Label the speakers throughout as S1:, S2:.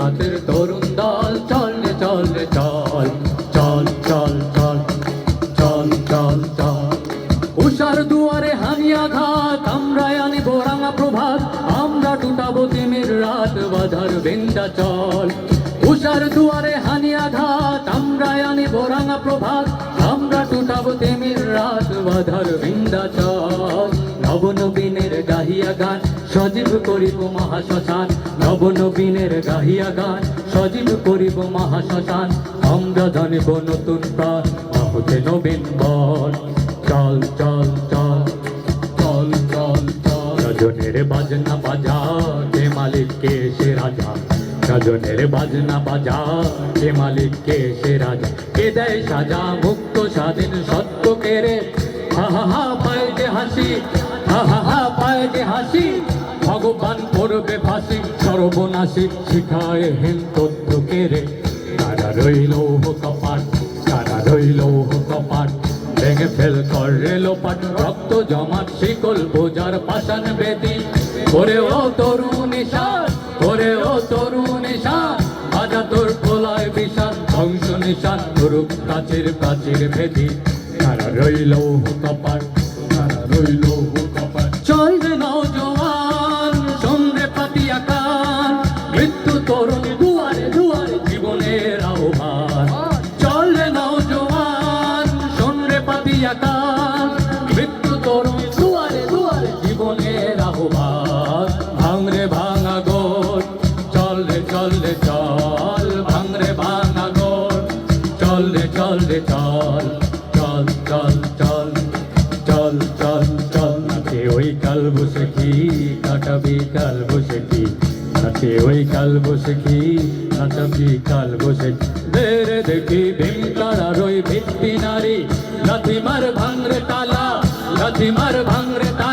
S1: কাতের তরুণ দল, চল চল চল চল চল চল চল চল চল। উষার দুয়ারে হানিয়া ঘাত আমরা আনিব রাঙা প্রভাত, আমরা টুটাবো তিমির রাত, বাধার বিন্দা চল। উষার দুয়ারে হানিয়া ঘাত আমরা আনিব রাঙা প্রভাত, আমরা টুটাবো তিমির রাত, বাধার বিন্দা চল। নবনবীনের গাহিয়া গান, সজীব করিব মহাশ্মশান নবনবীনের গাহিয়া গান, সজীব করিব মহাশ্মশান, আমরা জানিব নতুন প্রাণ নবীন বল চল চল চল চল চল চল। রজনের বাজনা বাজা কে মালিক কে সে রাজা। রজনের বাজনা বাজা কে মালিক কে সে রাজা। কে দেয় সাজা মুক্ত স্বাধীন সত্য কেড়ে হা হা হা, পায় যে হাসি, হা হা হা হাসি। ভগবান করবে ফাঁসি। সর্বনাশী শিখায় হেন তথ্য কেড়ে তারা রইল কপাট তারা রইল কপাট ভেঙে ফেল কর রেলোপাট রক্ত জমাট, শিকল বোজার পাষাণ বেদি। করে ও তরুণ নিশান করে ও তরুণ নিশান আজা তোর কোলায় বিশান ধ্বংস নিশান গুরুক প্রাচীর প্রাচীর ভেদি তারা রইল কপাট তারা রইল আহ্বান ভাঙরে চল রে চল রে, চল, ভাঙরে ভাঙা চল রে চল রে, চল চল চল চল চল চল চল, নাচে ওই কাল বসে কি, কাটাবি কাল বসে কি, নাচে ওই দেখি ভীম তারার ওই ভিত্তি নারী লাথিমার ভাঙরে তালা লাথিমার ভাঙরে তালা।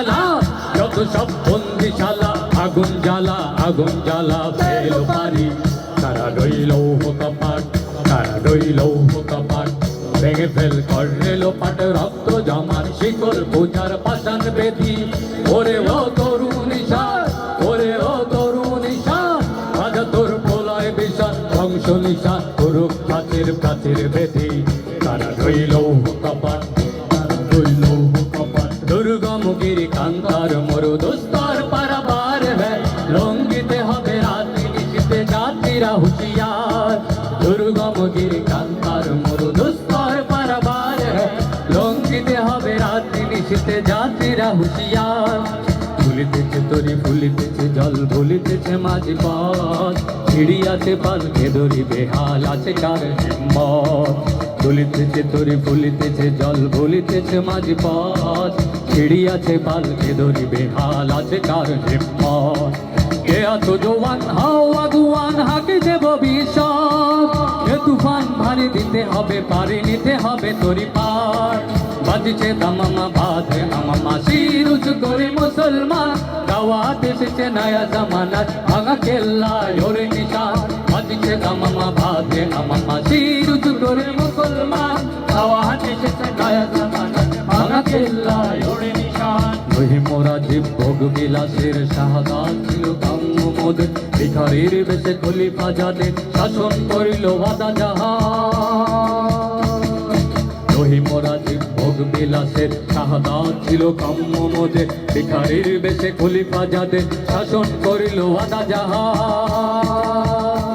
S1: সব বন্দিশালা আগুন জ্বালা আগুন জ্বালা, ফেল পারি তারা রইল কপাট তারা রইল কপাট ভেঙে ফেল করেল পাট রক্ত জমার শিকল পূজার পাশান বেদি। ওরে ও তরুণ ওরে ও তরুণ আজ তোর প্রলয় বিষান ধ্বংস নিশান করুক প্রাচীর প্রাচীর বেদি। তারা রইল কপাট তারা রইল কপাট দুর্গমগিরি কান্তার মরু দুস্তর পারাবার হ্যাঁ লঙ্গিতে হবে রাত্রি নিশিতে জাতিরা হুঁশিয়ার। দুর্গমগিরি কান্তার মরু দুস্তর পারাবার হ্যাঁ লঙ্গিতে হবে রাত্রি নিশিতে জাতিরা হুঁশিয়ার। ফুলিতেছে তরি, ফুলিতেছে জল ভুলিতেছে মাঝি পথ সিঁড়ি আছে পালকে দড়ি বেহাল আছে কার হিম্মত। ফুলিতেছে তরি ফুলিতেছে, জল ভুলিতেছে মাঝি পথ সিঁড়ি আছে, পালকে দড়ি বেহাল আছে কার হিম্মত কে এত জোয়ান, হাও আগুয়ান, হাকে দেব বিশদ এ তুফান ভারী দিতে হবে, পারি নিতে হবে তরি পার। বাজছে দামামা বাঁধে আমামা শির উঁচু করে মুসলমান। দাওয়াত এসেছে, নয়া জামানার ভাঙা কেল্লা ওরে নিশান। ওহি মোরা জীব ভোগ বিলাসের শাহাদাত ছিল কাম্য মোদ ভিখারির বেশে খলিফা যাদের শাসন করিল বাদা জাহান রহি মোরাজি ভোগ বিলাসের শাহাদাত ছিল কাম্য মোদে ভিখারির বেশে খলিফা যাদের শাসন করিল আদা জাহান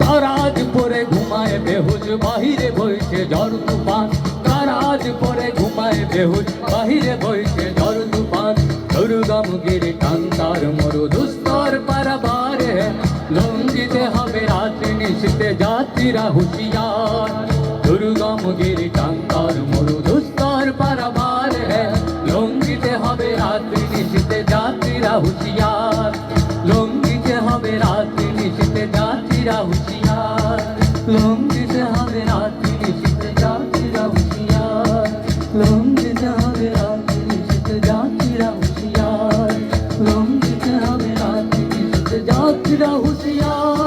S1: তারাজ পরে ঘুমায় বেহুজ বাহিরে বইছে ঝড় তুফান। তারাজ পরে ঘুমায় বেহুজ বাহিরে বইছে দুর্গমগিরি কান্তার মরু দুস্তর পারাবারে। লঙ্গিতে হবে রাত্রি নিশিতে যাত্রীরা হুঁশিয়ার। কান্তার মরু দুস্তর লঙ্গিতে হবে রাত্রি নিশিতে যাত্রীরা হুঁশিয়ার। লঙ্গিতে হবে নিশিতে হুঁশিয়ার। যাত্রা হুশিয়ার।